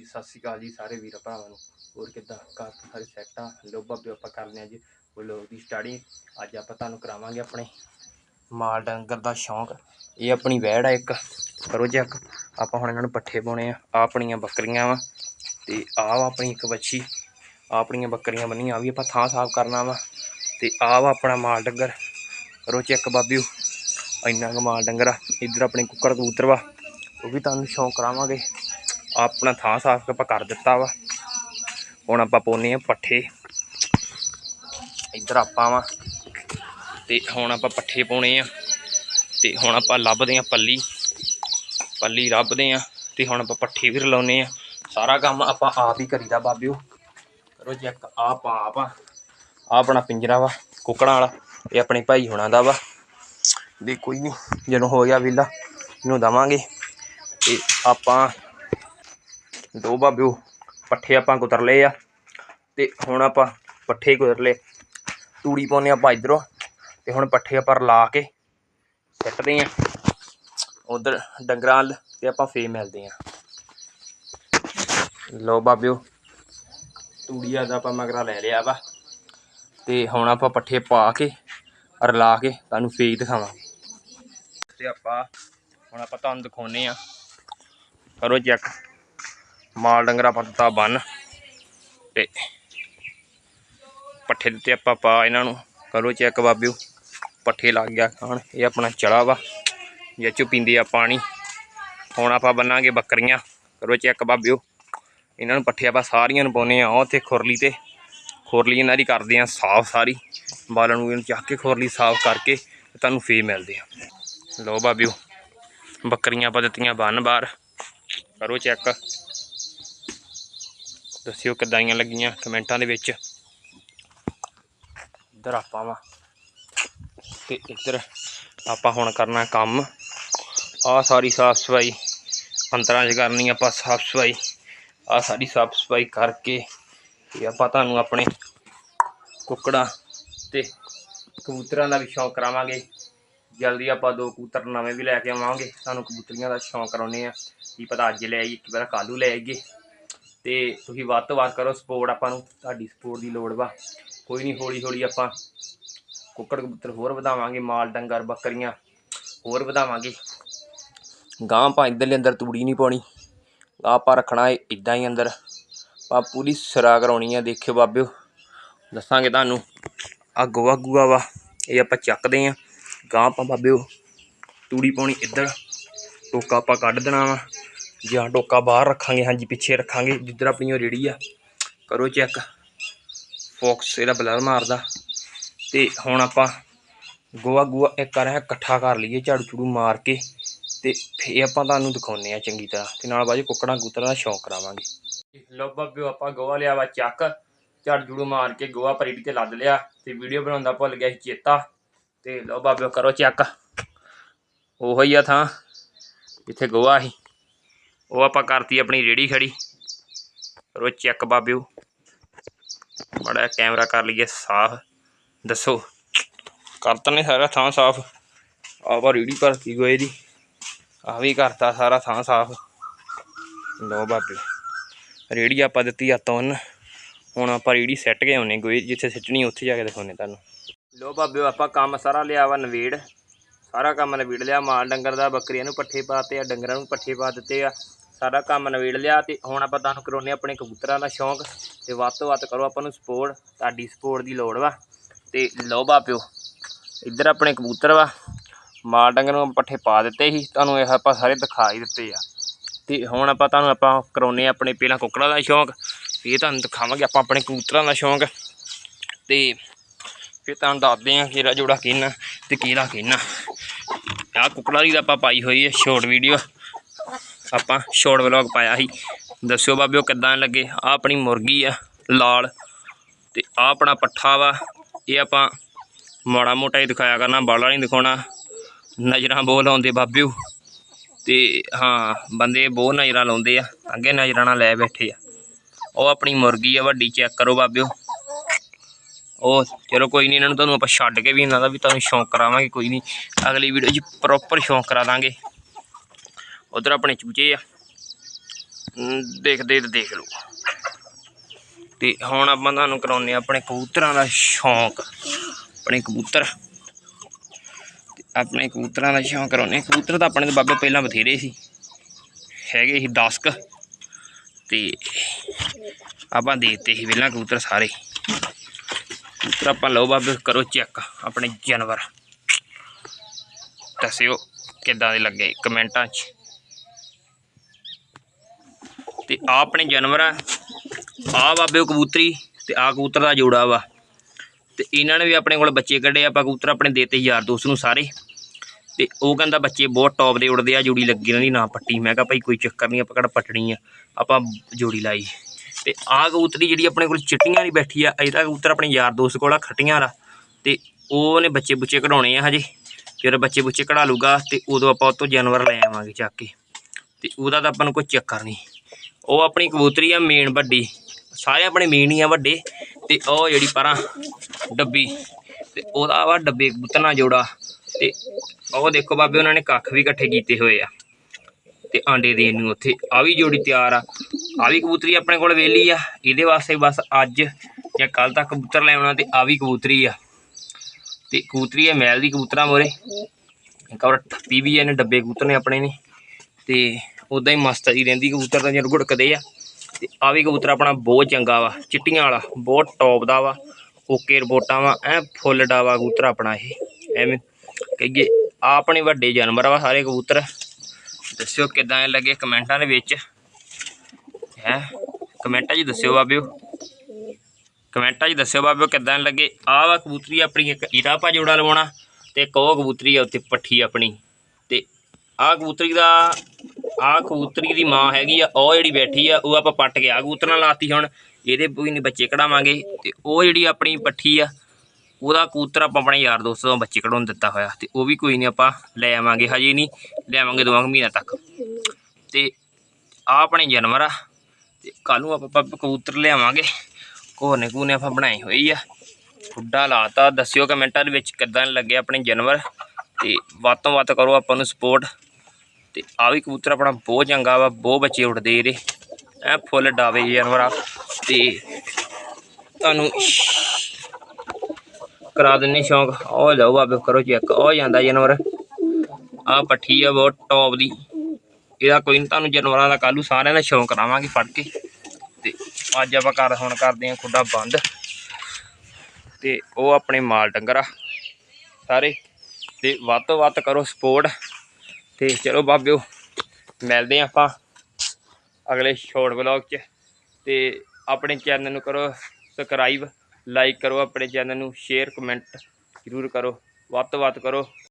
ਜੀ ਸਤਿ ਸ਼੍ਰੀ ਅਕਾਲ ਜੀ ਸਾਰੇ ਵੀਰ ਭਰਾਵਾਂ ਨੂੰ। ਹੋਰ ਕਿੱਦਾਂ? ਘਰ ਤੋਂ ਸਾਰੇ ਸੈੱਟ ਆ। ਲੋਬਾ ਵੀ ਆਪਾਂ ਕਰਨੇ ਜੀ ਵਲੋਗ ਦੀ ਸਟਾਰਟਿੰਗ ਅੱਜ ਆਪਾਂ ਤੁਹਾਨੂੰ ਕਰਾਵਾਂਗੇ ਆਪਣੇ ਮਾਲ ਡੰਗਰ ਦਾ ਸ਼ੌਂਕ। ਇਹ ਆਪਣੀ ਵੈੜ ਆ ਇੱਕ ਕਰੋ ਚੈੱਕ ਆਪਾਂ ਹੁਣ ਇਹਨਾਂ ਨੂੰ ਪੱਠੇ ਪਾਉਣੇ ਆ। ਆਹ ਆਪਣੀਆਂ ਬੱਕਰੀਆਂ ਵਾ ਤੇ ਆਹ ਵਾ ਆਪਣੀ ਇੱਕ ਵੱਛੀ। ਆਪਣੀਆਂ ਬੱਕਰੀਆਂ ਬੰਨੀਆਂ ਆ ਵੀ ਆਪਾਂ ਥਾਂ ਸਾਫ਼ ਕਰਨਾ ਵਾ। ਤੇ ਆਹ ਵਾ ਆਪਣਾ ਮਾਲ ਡੰਗਰ। ਕਰੋ ਚੈੱਕ ਬਾਬਿਓ, ਇੰਨਾ ਕੁ ਮਾਲ ਡੰਗਰ ਆ। ਇੱਧਰ ਆਪਣੇ ਕੁੱਕੜ ਕਬੂਤਰ ਵਾ। ਉਹ ਵੀ ਤੁਹਾਨੂੰ ਸ਼ੌਂਕ ਕਰਾਵਾਂਗੇ। ਆਪਣਾ ਥਾਂ ਸਾਫ਼ ਆਪਾਂ ਕਰ ਦਿੱਤਾ ਵਾ। ਹੁਣ ਆਪਾਂ ਪਾਉਨੇ ਆ ਪੱਠੇ। ਇੱਧਰ ਆਪਾਂ ਵਾ। ਤੇ ਹੁਣ ਆਪਾਂ ਪੱਠੇ ਪਾਉਣੇ ਆ। ਤੇ ਹੁਣ ਆਪਾਂ ਲੱਭਦੇ ਆ ਪੱਲੀ। ਪੱਲੀ ਲੱਭਦੇ ਆ। ਤੇ ਹੁਣ ਆਪਾਂ ਪੱਠੇ ਵੀ ਰਲਾਉਨੇ ਆ। ਸਾਰਾ ਕੰਮ ਆਪਾਂ ਆਪ ਹੀ ਕਰੀਦਾ ਬਾਬਿਓ। ਕਰੋ ਚੈੱਕ ਆਪ ਆਪ ਆ। ਆਹ ਆਪਣਾ ਪਿੰਜਰਾ ਵਾ, ਕੁੱਕੜਾਂ ਵਾਲਾ। ਇਹ ਆਪਣੇ ਭਾਈ ਹੁਣਾਂ ਦਾ ਵਾ। ਵੀ ਕੋਈ ਨਹੀਂ ਜਦੋਂ ਹੋ ਗਿਆ ਵਿਲਾ ਇਹਨੂੰ ਦਵਾਂਗੇ। ਤੇ ਆਪਾਂ ਦੋ ਬਾਬਿਓ ਪੱਠੇ ਆਪਾਂ ਕੁਤਰ ਲਏ ਆ। ਤੇ ਹੁਣ ਆਪਾਂ ਪੱਠੇ ਕੁਤਰ ਲਏ ਤੂੜੀ ਪਾਉਨੇ ਆਪਾਂ ਇਧਰੋਂ। ਤੇ ਹੁਣ ਪੱਠੇ ਆਪਾਂ ਲਾ ਕੇ ਸਿੱਟਦੇ ਆ ਉਧਰ ਡੰਗਰਾਂ ਵੱਲ ਤੇ ਆਪਾਂ ਫੇ ਮਿਲਦੇ ਆ ਲੋ ਬਾਬਿਓ, ਤੂੜੀਆ ਦਾ ਆਪਾਂ ਮਗਰਾ ਲੈ ਲਿਆ ਵਾ। ਤੇ ਹੁਣ ਆਪਾਂ ਪੱਠੇ ਪਾ ਕੇ ਰਲਾ ਕੇ ਤੁਹਾਨੂੰ ਫੇਰ ਦਿਖਾਵਾਂਗੇ। ਤੇ ਆਪਾਂ ਹੁਣ ਆਪਾਂ ਤੁਹਾਨੂੰ ਦਿਖਾਉਨੇ ਆ ਕਰੋ ਚੈੱਕ ਮਾਲ ਡੰਗਰਾ ਪੱਤਾ ਬੰਨ ਤੇ ਪੱਠੇ ਦਿੱਤੇ ਆਪਾਂ ਪਾ ਇਹਨਾਂ ਨੂੰ। ਕਰੋ ਚੈੱਕ ਬਾਬਿਓ, ਪੱਠੇ ਲੱਗ ਗਿਆ ਖਾਣ, ਇਹ ਆਪਣਾ ਚੜਾ ਵਾ ਜਿਹ ਪੀਂਦੇ ਆ ਪਾਣੀ। ਹੁਣ ਆਪਾਂ ਬੰਨਾਂਗੇ ਬੱਕਰੀਆਂ, ਕਰੋ ਚੈੱਕ ਬਾਬਿਓ। ਇਹਨਾਂ ਨੂੰ ਪੱਠੇ ਆਪਾਂ ਸਾਰੀਆਂ ਨੂੰ ਪਾਉਨੇ ਆ, ਉਹ ਤੇ ਖੁਰਲੀ ਤੇ। ਖੁਰਲੀ ਇਹਨਾਂ ਦੀ ਕਰਦੇ ਆ ਸਾਫ਼ ਸਾਰੀ। ਬਾਲਣ ਨੂੰ ਇਹਨੂੰ ਚੱਕ ਕੇ ਖੁਰਲੀ ਸਾਫ਼ ਕਰਕੇ ਤੁਹਾਨੂੰ ਫੇ ਮਿਲਦੇ ਆ। ਲੋ ਬਾਬਿਓ, ਬੱਕਰੀਆਂ ਆਪਾਂ ਦਿੱਤੀਆਂ ਬੰਨ ਬਾਹਰ ਕਰੋ ਚੈੱਕ ਦੱਸਿਓ ਕਿੱਦਾਂ ਦੀਆਂ ਲੱਗੀਆਂ ਕਮੈਂਟਾਂ ਦੇ ਵਿੱਚ। ਇੱਧਰ ਆਪਾਂ ਵਾ ਤੇ ਇੱਧਰ ਆਪਾਂ ਹੁਣ ਕਰਨਾ ਕੰਮ। ਆ ਸਾਰੀ ਸਾਫ਼ ਸਫ਼ਾਈ ਅੰਤਰਾਂ 'ਚ ਕਰਨੀ, ਆਪਾਂ ਸਾਫ਼ ਸਫ਼ਾਈ ਆ ਸਾਰੀ ਸਾਫ਼ ਸਫ਼ਾਈ ਕਰਕੇ ਤੇ ਆਪਾਂ ਤੁਹਾਨੂੰ ਆਪਣੇ ਕੁੱਕੜਾਂ ਤੇ ਕਬੂਤਰਾਂ ਦਾ ਵੀ ਸ਼ੌਂਕ ਕਰਾਵਾਂਗੇ। ਜਲਦੀ ਆਪਾਂ ਦੋ ਕਬੂਤਰ ਨਵੇਂ ਵੀ ਲੈ ਕੇ ਆਵਾਂਗੇ। ਤੁਹਾਨੂੰ ਕਬੂਤਰੀਆਂ ਦਾ ਸ਼ੌਂਕ ਕਰਾਉਨੇ ਆ ਕੀ ਪਤਾ ਅੱਜ ਲੈ ਆਈਏ, ਕੀ ਪਤਾ ਕੱਲ੍ਹ ਲੈ ਆਈਏ। ਤੇ ਤੁਸੀਂ ਵੱਧ ਤੋਂ ਵੱਧ ਕਰੋ ਸਪੋਰਟ ਆਪਾਂ ਨੂੰ, ਤੁਹਾਡੀ ਸਪੋਰਟ ਦੀ ਲੋੜ ਵਾ। ਕੋਈ ਨਹੀਂ ਹੌਲੀ ਹੌਲੀ ਆਪਾਂ ਕੁੱਕੜ ਕਬੂਤਰ ਹੋਰ ਵਧਾਵਾਂਗੇ, ਮਾਲ ਡੰਗਰ ਬੱਕਰੀਆਂ ਹੋਰ ਵਧਾਵਾਂਗੇ। ਗਾਂ ਆਪਾਂ ਇੱਧਰਲੇ ਅੰਦਰ ਤੂੜੀ ਨਹੀਂ ਪਾਉਣੀ ਗਾਂ ਆਪਾਂ ਰੱਖਣਾ ਇਦਾਂ ਹੀ ਅੰਦਰ। ਆਪਾਂ ਪੂਰੀ ਸਰਾ ਕਰਾਉਣੀ ਆ, ਦੇਖਿਓ ਬਾਬਿਓ। ਦੱਸਾਂਗੇ ਤੁਹਾਨੂੰ ਆ ਗੋਆ ਗੂਆ ਵਾ, ਇਹ ਆਪਾਂ ਚੱਕਦੇ ਆ। ਗਾਂ ਆਪਾਂ ਬਾਬਿਓ ਤੂੜੀ ਪਾਉਣੀ ਇੱਧਰ, ਟੋਕਾ ਆਪਾਂ ਕੱਢ ਦੇਣਾ ਵਾ। ਜਾਂ ਟੋਕਾ ਬਾਹਰ ਰੱਖਾਂਗੇ, ਹਾਂਜੀ, ਪਿੱਛੇ ਰੱਖਾਂਗੇ, ਜਿੱਧਰ ਆਪਣੀ ਉਹ ਰੇੜੀ ਆ, ਕਰੋ ਚੈੱਕ। ਫੋਕਸ, ਇਹਦਾ ਬਲਰ ਮਾਰਦਾ। ਤੇ ਹੁਣ ਆਪਾਂ ਗੋਆ ਗੋਆ ਇੱਕ ਕਰ ਇਕੱਠਾ ਕਰ ਲਈਏ, ਝਾੜੂ ਝੂੜੂ ਮਾਰ ਕੇ, ਤੇ ਫੇਰ ਆਪਾਂ ਤੁਹਾਨੂੰ ਦਿਖਾਉਨੇ ਆ ਚੰਗੀ ਤਰ੍ਹਾਂ। ਤੇ ਨਾਲ ਬਾਜੀ ਕੁੱਕੜਾਂ ਕੂਤਰਾਂ ਦਾ ਸ਼ੌਂਕ ਕਰਾਵਾਂਗੇ। ਲੋ ਬੱਬਿਓ, ਆਪਾਂ ਗੋਆ ਲਿਆ ਵਾ ਚੱਕ। ਝਾੜੂ ਝੂੜੂ ਮਾਰ ਕੇ ਗੋਆ ਪਰੀੜੀ ਤੇ ਲੱਦ ਲਿਆ। ਤੇ ਵੀਡੀਓ ਬਣਾਉਂਦਾ ਭੁੱਲ ਗਿਆ ਸੀ ਚੇਤਾ। ਤੇ ਲੋ ਬਾਬੇ ਕਰੋ ਚੈੱਕ। ਉਹੋ ਹੀ ਆ ਥਾਂ, ਜਿੱਥੇ ਗੋਆ ਸੀ। ਉਹ ਆਪਾਂ ਕਰਤੀ ਆਪਣੀ ਰੇੜੀ ਖੜੀ। ਕਰੋ ਚੈੱਕ ਬਾਬਿਓ। ਬੜਾ ਕੈਮਰਾ ਕਰ ਲਈਏ, ਸਾਫ਼। ਦੱਸੋ ਕਰਤਾ ਨੇ ਸਾਰਾ ਥਾਂ ਸਾਫ਼। ਆਵਾ ਰੇੜੀ ਭਰਤੀ ਗੋਏ ਦੀ। ਆ ਵੀ ਕਰਤਾ ਸਾਰਾ ਥਾਂ ਸਾਫ਼। ਲੋ ਬਾਬੇ ਰੇੜੀ ਆਪਾਂ ਦਿੱਤੀ ਆ ਤੁੰਨ ਹੁਣ ਆਪਾਂ ਰੇੜੀ ਸੈੱਟ ਕੇ ਆਉਨੇ ਗੋਏ ਜਿੱਥੇ ਸਿੱਟਣੀ ਉੱਥੇ ਜਾ ਕੇ ਦਿਖਾਉਨੇ ਤੁਹਾਨੂੰ। ਲੋ ਬਾਬੇ ਆਪਾਂ ਕੰਮ ਸਾਰਾ ਲਿਆ ਵਾ ਨਵੇੜ। ਸਾਰਾ ਕੰਮ ਨਵੇੜ ਲਿਆ। ਮਾਲ ਡੰਗਰ ਦਾ ਬੱਕਰੀਆਂ ਨੂੰ ਪੱਠੇ ਪਾਤੇ ਆ, ਡੰਗਰਾਂ ਨੂੰ ਪੱਠੇ ਪਾ ਦਿੱਤੇ ਆ। ਸਾਰਾ ਕੰਮ ਨਵੇੜ ਲਿਆ ਤੇ ਹੁਣ ਆਪਾਂ ਤੁਹਾਨੂੰ ਕਰਾਉਨੇ ਆਪਣੇ ਕਬੂਤਰਾਂ ਦਾ ਸ਼ੌਂਕ ਤੇ ਵੱਧ ਤੋਂ ਵੱਧ ਕਰੋ ਆਪਾਂ ਨੂੰ ਸਪੋਰਟ ਤੁਹਾਡੀ ਸਪੋਰਟ ਦੀ ਲੋੜ ਵਾ। ਤੇ ਲਓ ਬਾਪਿਓ ਇੱਧਰ ਆਪਣੇ ਕਬੂਤਰ ਵਾ, ਮਾਲ ਡੰਗਰ ਨੂੰ ਪੱਠੇ ਪਾ ਦਿੱਤੇ ਸੀ, ਤੁਹਾਨੂੰ ਇਹ ਆਪਾਂ ਸਾਰੇ ਦਿਖਾ ਹੀ ਦਿੱਤੇ ਆ। ਤੇ ਹੁਣ ਆਪਾਂ ਤੁਹਾਨੂੰ ਆਪਾਂ ਕਰਾਉਨੇ ਆ ਆਪਣੇ ਪਹਿਲਾਂ ਕੁੱਕੜਾਂ ਦਾ ਸ਼ੌਂਕ, ਫਿਰ ਤੁਹਾਨੂੰ ਦਿਖਾਵਾਂਗੇ ਆਪਾਂ ਆਪਣੇ ਕਬੂਤਰਾਂ ਦਾ ਸ਼ੌਂਕ। ਤੇ ਫਿਰ ਤੁਹਾਨੂੰ ਦੱਸਦੇ ਆ ਕਿਹੜਾ ਜੋੜਾ ਕਿੰਨਾ ਤੇ ਕਿਹੜਾ ਕਿੰਨਾ। ਆਹ ਕੁੱਕੜਾਂ ਦੀ ਤਾਂ ਆਪਾਂ ਪਾਈ ਹੋਈ ਹੈ ਸ਼ੋਰਟ ਵੀਡੀਓ ਆਪਾਂ ਸ਼ਾਰਟ ਵਲੌਗ ਪਾਇਆ ਸੀ। ਦੱਸਿਓ ਬਾਬਿਓ ਕਿੱਦਾਂ ਲੱਗੇ? ਆ ਆਪਣੀ ਮੁਰਗੀ ਆ, ਲਾਲ। ਤੇ ਆ ਆਪਣਾ ਪੱਠਾ ਵਾ। ਇਹ ਆਪਾਂ ਮਾੜਾ ਮੋਟਾ ਹੀ ਦਿਖਾਇਆ ਕਰਨਾ, ਬਾਲਾ ਨਹੀਂ ਦਿਖਾਉਣਾ। ਨਜ਼ਰਾਂ ਬਹੁਤ ਲਾਉਂਦੇ ਬਾਬਿਓ ਤੇ ਹਾਂ, ਬੰਦੇ ਬਹੁਤ ਨਜ਼ਰਾਂ ਲਾਉਂਦੇ ਆ। ਅੱਗੇ ਨਜ਼ਰਾਂ ਨਾਲ ਲੈ ਬੈਠੇ ਆ। ਉਹ ਆਪਣੀ ਮੁਰਗੀ ਆ, ਵੱਡੀ, ਚੈੱਕ ਕਰੋ ਬਾਬਿਓ ਉਹ। ਚਲੋ ਕੋਈ ਨਹੀਂ ਇਹਨਾਂ ਨੂੰ ਤੁਹਾਨੂੰ ਆਪਾਂ ਛੱਡ ਕੇ ਵੀ ਇਹਨਾਂ ਦਾ ਵੀ ਤੁਹਾਨੂੰ ਸ਼ੌਂਕ ਕਰਾਵਾਂਗੇ, ਕੋਈ ਨਹੀਂ ਅਗਲੀ ਵੀਡੀਓ 'ਚ ਪ੍ਰੋਪਰ ਸ਼ੌਂਕ ਕਰਾ ਦਾਂਗੇ। ਉਧਰ ਆਪਣੇ ਚੂਚੇ ਆ। ਦੇਖਦੇ ਤੇ ਦੇਖ ਲਓ। ਤੇ ਹੁਣ ਆਪਾਂ ਤੁਹਾਨੂੰ ਕਰਾਉਂਦੇ ਹਾਂ ਆਪਣੇ ਕਬੂਤਰਾਂ ਦਾ ਸ਼ੌਂਕ। ਆਪਣੇ ਕਬੂਤਰ। ਆਪਣੇ ਕਬੂਤਰਾਂ ਦਾ ਸ਼ੌਂਕ ਕਰਾਉਂਦੇ ਹਾਂ। ਕਬੂਤਰ ਤਾਂ ਆਪਣੇ ਦੇ ਬਾਬੇ ਪਹਿਲਾਂ ਬਥੇਰੇ ਸੀ। ਹੈਗੇ ਸੀ 10 ਕ। ਤੇ ਆਪਾਂ ਦੇ ਸੀ ਪਹਿਲਾਂ ਕਬੂਤਰ ਸਾਰੇ। ਕਬੂਤਰ ਆਪਾਂ ਲਓ ਬਾਬੇ, ਕਰੋ ਚੈੱਕ ਆਪਣੇ ਜਾਨਵਰ। ਦੱਸਿਓ ਕਿੱਦਾਂ ਦੇ ਲੱਗੇ ਕਮੈਂਟਾਂ 'ਚ। ਤੇ ਆ ਆਪਣੇ ਜਾਨਵਰ ਆ। ਆ ਬਾਬੇ ਕਬੂਤਰੀ ਤੇ ਆ ਕਬੂਤਰ ਦਾ ਜੋੜਾ ਵਾ। ਤੇ ਇਹਨਾਂ ਨੇ ਵੀ ਆਪਣੇ ਕੋਲ ਬੱਚੇ ਕੱਢੇ ਆਪਾਂ ਕਬੂਤਰ ਆਪਣੇ ਦੇਤੇ ਯਾਰ ਦੋਸਤ ਨੂੰ ਸਾਰੇ। ਤੇ ਉਹ ਕਹਿੰਦਾ ਬੱਚੇ ਬਹੁਤ ਟੌਪ ਦੇ ਉੜਦੇ ਆ। ਜੋੜੀ ਲੱਗੀ ਇਹਨਾਂ ਦੀ ਨਾ ਪੱਟੀ। ਮੈਂ ਕਿਹਾ ਭਾਈ ਕੋਈ ਚੱਕਰ ਨਹੀਂ, ਆਪਾਂ ਕਿਹੜਾ ਪੱਟਣੀ ਆ। ਆਪਾਂ ਜੋੜੀ ਲਾਈ। ਤੇ ਆ ਕਬੂਤਰੀ ਜਿਹੜੀ ਆਪਣੇ ਕੋਲ ਚਿੱਟੀਆਂ ਦੀ ਬੈਠੀ ਆ ਅਜੇ ਇਹਦਾ ਕਬੂਤਰ ਆਪਣੇ ਯਾਰ ਦੋਸਤ ਕੋਲ ਆ, ਖੱਟੀਆਂ ਦਾ ਤੇ ਉਹਨੇ ਬੱਚੇ ਬੁੱਚੇ ਕਢਾਉਣੇ ਆ ਹਜੇ। ਜਦੋਂ ਬੱਚੇ ਬੁੱਚੇ ਕਢਾ ਲੂਗਾ ਤੇ ਉਦੋਂ ਆਪਾਂ ਉਹ ਤੋਂ ਜਾਨਵਰ ਲੈ ਆਵਾਂਗੇ ਚੱਕ ਕੇ। ਤੇ ਉਹਦਾ ਤਾਂ ਆਪਾਂ ਨੂੰ ਕੋਈ ਚੱਕਰ ਨਹੀਂ। ਉਹ ਆਪਣੀ ਕਬੂਤਰੀ ਆ ਮੇਨ ਵੱਡੀ। ਸਾਰੇ ਆਪਣੇ ਮੇਨ ਹੀ ਆ ਵੱਡੇ। ਤੇ ਉਹ ਜਿਹੜੀ ਪਰਾਂ ਡੱਬੀ, ਤੇ ਉਹਦਾ ਵਾ ਡੱਬੇ ਕਬੂਤਰ ਨਾਲ ਜੋੜਾ। ਤੇ ਉਹ ਦੇਖੋ ਬਾਬੇ, ਉਹਨਾਂ ਨੇ ਕੱਖ ਵੀ ਇਕੱਠੇ ਕੀਤੇ ਹੋਏ ਆ। ਤੇ ਆਂਡੇ ਦੇਣ ਨੂੰ ਉੱਥੇ। ਆ ਵੀ ਜੋੜੀ ਤਿਆਰ ਆ। ਆ ਵੀ ਕਬੂਤਰੀ ਆਪਣੇ ਕੋਲ ਵੇਲੀ ਆ। ਇਹਦੇ ਵਾਸਤੇ ਬਸ ਅੱਜ ਜਾਂ ਕੱਲ ਤੱਕ ਕਬੂਤਰ ਲੈ ਆਉਣਾ ਤੇ ਆ ਵੀ ਕਬੂਤਰੀ ਆ। ਤੇ ਕਬੂਤਰੀ ਹੈ ਮੈਲ ਦੀ ਕਬੂਤਰਾਂ ਮੋਰੇ। ਇੱਕ ਵਾਰ ਠੱਪੀ ਵੀ ਇਹਨੇ, ਡੱਬੇ ਕਬੂਤਰ ਨੇ ਆਪਣੇ ਨੇ। ਤੇ ਉਦਾਂ ਹੀ ਮਸਤ ਜੀ ਰਹਿੰਦੀ, ਕਬੂਤਰ ਤਾਂ ਜਦੋਂ ਗੁੜਕਦੇ ਆ। ਤੇ ਆ ਵੀ ਕਬੂਤਰ ਆਪਣਾ ਬਹੁਤ ਚੰਗਾ ਵਾ, ਚਿੱਟੀਆਂ ਵਾਲਾ, ਬਹੁਤ ਟੌਪ ਦਾ ਵਾ, ਓਕੇ ਰਿਪੋਰਟਾਂ ਵਾ, ਐ ਫੁੱਲ ਡਾਵਾ ਕਬੂਤਰ ਆਪਣਾ ਇਹ, ਐਵੇਂ। ਕਹੀਏ ਆਪਣੇ ਵੱਡੇ ਜਾਨਵਰ ਵਾ ਸਾਰੇ ਕਬੂਤਰ। ਦੱਸਿਓ ਕਿਦਾਂ ਲੱਗੇ ਕਮੈਂਟਾਂ ਦੇ ਵਿੱਚ। ਹੈ, ਕਮੈਂਟਾਂ 'ਚ ਦੱਸਿਓ ਬਾਬਿਓ। ਕਮੈਂਟਾਂ 'ਚ ਦੱਸਿਓ ਬਾਬਿਓ ਕਿਦਾਂ ਲੱਗੇ। ਆਹ ਵਾ ਕਬੂਤਰੀ ਆਪਣੀ ਇੱਕ ਇਹਦਾ ਆਪਾਂ ਜੋੜਾ ਲਵਾਉਣਾ, ਤੇ ਇੱਕ ਉਹ ਕਬੂਤਰੀ ਆ ਉੱਤੇ ਪੱਠੀ ਆਪਣੀ। ਤੇ ਆਹ ਕਬੂਤਰੀ ਦਾ ਆਹ ਕਬੂਤਰੀ ਦੀ ਮਾਂ ਹੈਗੀ ਆ, ਉਹ ਜਿਹੜੀ ਬੈਠੀ ਆ, ਉਹ ਆਪਾਂ ਪੱਟ ਕੇ ਆ ਕਬੂਤਰਾਂ ਨਾਲ ਲਾਤੀ ਹੁਣ। ਇਹਦੇ ਕੋਈ ਨਹੀਂ ਬੱਚੇ ਕਢਾਵਾਂਗੇ। ਤੇ ਉਹ ਜਿਹੜੀ ਆਪਣੀ ਪੱਠੀ ਆ, ਉਹਦਾ ਕਬੂਤਰ ਆਪਾਂ ਆਪਣੇ ਯਾਰ ਦੋਸਤ ਤੋਂ ਬੱਚੇ ਕਢਾਉਣ ਦਿੱਤਾ ਹੋਇਆ। ਤੇ ਉਹ ਵੀ ਕੋਈ ਨਹੀਂ ਆਪਾਂ ਲੈ ਆਵਾਂਗੇ, ਹਜੇ ਨਹੀਂ। ਲਿਆਵਾਂਗੇ ਦੋਵਾਂ ਕੁ ਮਹੀਨਿਆਂ ਤੱਕ। ਤੇ ਆ ਆਪਣੇ ਜਾਨਵਰ ਆ। ਤੇ ਕੱਲ ਨੂੰ ਆਪਾਂ ਆਪਾਂ ਕਬੂਤਰ ਲਿਆਵਾਂਗੇ ਕੋਨੇ ਕੋਨੇ ਆਪਾਂ ਬਣਾਈ ਹੋਈ ਆ। ਖੁੱਡਾ ਲਾਤਾ। ਦੱਸਿਓ ਕਮੈਂਟਾਂ ਦੇ ਵਿੱਚ ਕਿੱਦਾਂ ਲੱਗੇ ਆਪਣੇ ਜਾਨਵਰ। ਤੇ ਵੱਧ ਤੋਂ ਵੱਧ ਕਰੋ ਆਪਾਂ ਨੂੰ ਸਪੋਰਟ ਤੇ ਆ ਵੀ ਕਬੂਤਰ ਆਪਣਾ ਬਹੁਤ ਚੰਗਾ ਵਾ, ਬਹੁਤ ਬੱਚੇ ਉੱਡਦੇ ਇਹਦੇ। ਐ ਫੁੱਲ ਡਾਵੇ ਜਾਨਵਰ ਆ। ਤੇ ਤੁਹਾਨੂੰ ਕਰਾ ਦਿੰਨੇ ਸ਼ੌਂਕ। ਉਹ ਲਓ ਬਾਬੇ, ਕਰੋ ਚੈੱਕ ਉਹ ਜਾਂਦਾ ਜਾਨਵਰ। ਆ ਪੱਠੀ ਆ ਬਹੁਤ ਟੌਪ ਦੀ। ਇਹਦਾ ਕੋਈ ਨਹੀਂ ਤੁਹਾਨੂੰ ਜਾਨਵਰਾਂ ਦਾ ਕੱਲੂ ਸਾਰਿਆਂ ਦਾ ਸ਼ੌਂਕ ਕਰਾਵਾਂਗੇ ਫੜ ਕੇ। ਤੇ ਅੱਜ ਆਪਾਂ ਕਰ ਹੁਣ ਕਰਦੇ ਹਾਂ ਖੁੱਡਾ ਬੰਦ। ਤੇ ਉਹ ਆਪਣੇ ਮਾਲ ਡੰਗਰ ਆ। ਸਾਰੇ। ਤੇ ਵੱਧ ਤੋਂ ਵੱਧ ਕਰੋ ਸਪੋਰਟ ਤੇ ਚਲੋ ਬਾਬਿਓ, ਮਿਲਦੇ ਹਾਂ ਆਪਾਂ ਅਗਲੇ ਸ਼ੋਰਟ ਵਲੌਗ 'ਚ। ਤੇ ਆਪਣੇ ਚੈਨਲ ਨੂੰ ਕਰੋ ਸਬਸਕ੍ਰਾਈਬ ਲਾਈਕ ਕਰੋ, ਆਪਣੇ ਚੈਨਲ ਨੂੰ ਸ਼ੇਅਰ ਕਮੈਂਟ ਜ਼ਰੂਰ ਕਰੋ। ਵੱਧ ਤੋਂ ਵੱਧ ਕਰੋ।